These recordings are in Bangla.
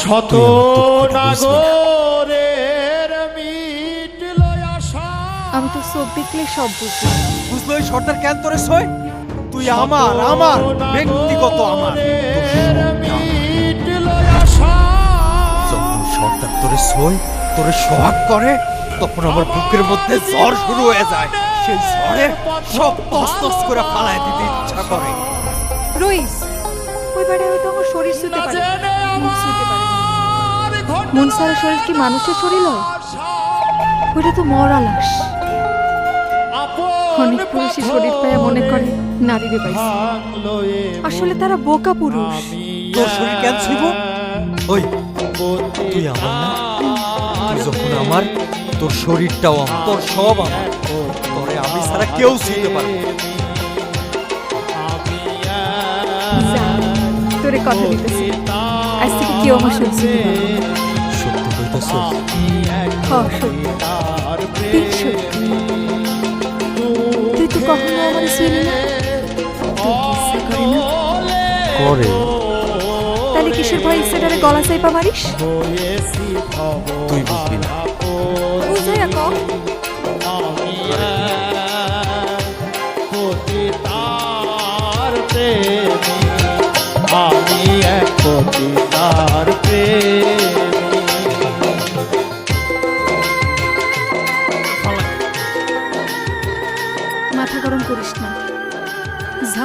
শত। নাগরের মিটল আশা আমি তো চোখ দেখলে সব বুঝি। বুঝলো এই সর্দার কেন তোরে সই তুই আমার আমার ব্যক্তিগত আমার। সর্দার তোরে সই তোরে সোহাগ করে তখন আমার বুকের মধ্যে জ্বর শুরু হয়ে যায়। সেই জ্বরে সব তস করে ফালায় দিতে ইচ্ছা করে। রইস ওই বাড়ি হয়তো আমার শরীর শুতে পারে। মন সারা শরীর কি মানুষের শরীর হয়? ওটা তো মরা লাশ। অনেক পুরুষই শরীর পায় মনে করে নারীরে পাইছে। আসলে তারা বোকা পুরুষ। তোর শরীর কেন ওই তুই আমার না? তুই যখন আমার তোর শরীরটাও আমার তোর সব আমার। তোরে আমি ছাড়া কেউ পারবে তোরে কথা দিতেছি। আজ থেকে কেউ আমার না। সত্যি। কইতাছিস হ সত্যি। তুই তো কখনো আমার শুনি না? তোর কি ইচ্ছা করে তাহলে কিসের ভয় ইচ্ছাটারে গলা চাইপা মারিস? তুই বুঝবি না। বুঝাই তার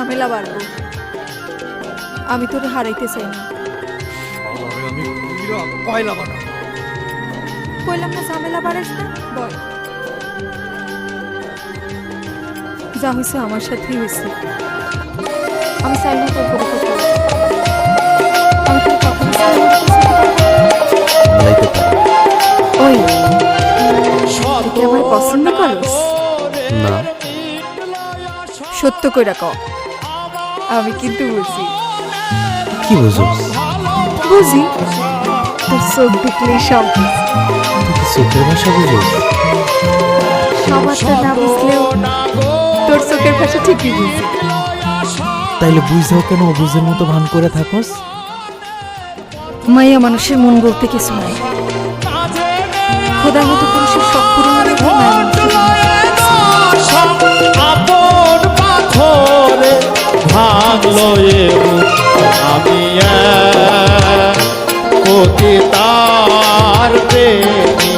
ঝামেলা বাড়বো আমি তোরে হারাইতে চাই না। কইলাম না ঝামেলা বাড়াইস না বল। যা হয়েছে আমার সাথেই হয়েছে আমি চাই না তোর করে ওই। আমার পছন্দ করস? না। সত্য কইরা ক আমি কিন্তু বুঝি। কি বুঝোস বুঝি? তোর চোখ দেখলেই সব বুঝি। তুই কি চোখের ভাষা বুঝোস সবারটা না বুঝলেও তোর চোখের ভাষা ঠিকই বুঝি। তাইলে বুঝাও কেন অবুঝের মতো ভান করে থাকস? মাইয়া মানুষের মন বলতে কিছু নাই। খোদার মতো পুরুষের সব পূরণের তার প্রেমী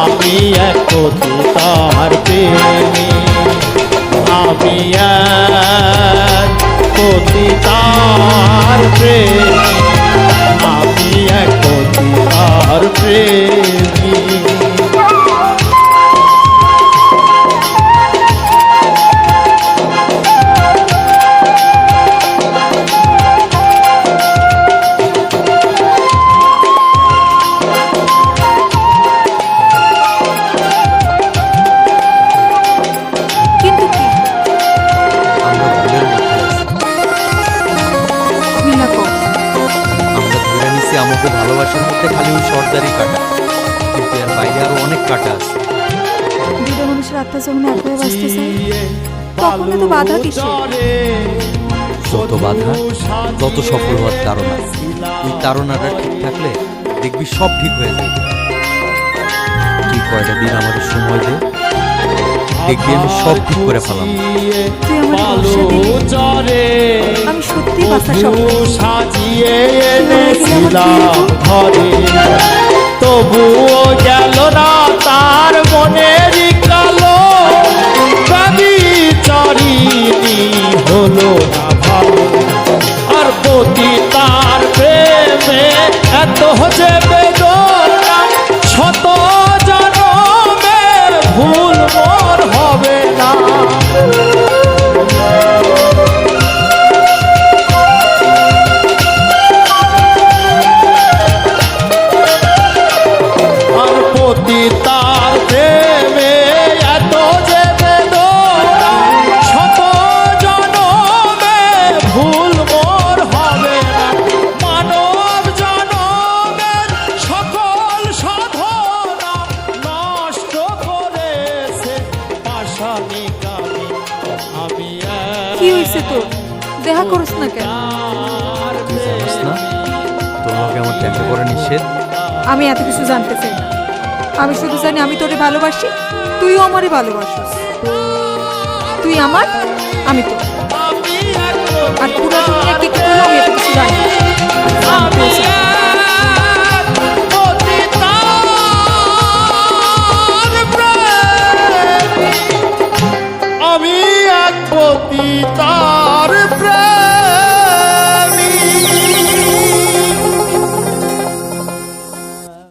আমি এক কোটি তার প্রেমী আমি এক তার প্রেমী। আমাকে ভালোবাসার মধ্যে খালি ওই সর্দারি কাটা। কিন্তু এর বাইরে আরও অনেক কাটা আছে। দুটো মানুষের আত্মা যখন এক হয়ে বাঁচতে চায় তখন তো বাধা কিসে যত বাধা তত সফল হওয়ার তারা ওই তারণাটা ঠিক থাকলে দেখবি সব ঠিক হয়ে যাবে। তুই কয়টা দিন আমাদের সময় দে দেখবি আমি সব ঠিক করে ফেলাম। তুই আমার ভরসা দিলি আমি সত্যি বাঁচা সব সাজিয়ে এনেছিলাম ঘরে। তবুও গেল না তার মনের কালো। কবি চরিনি হলো না ভালো। আর প্রতি তার প্রেমে এত যে কি হয়েছে তোর? দেখা করস না কেন? তুই জানিস না? তোর লগে আমার দেখা করা নিষেধ? আমি এত কিছু জানতে চাই না। আমি শুধু জানি আমি তোরে ভালোবাসি তুইও আমারে ভালোবাসিস। তুই আমার আমি তো আর পুরো দুনিয়া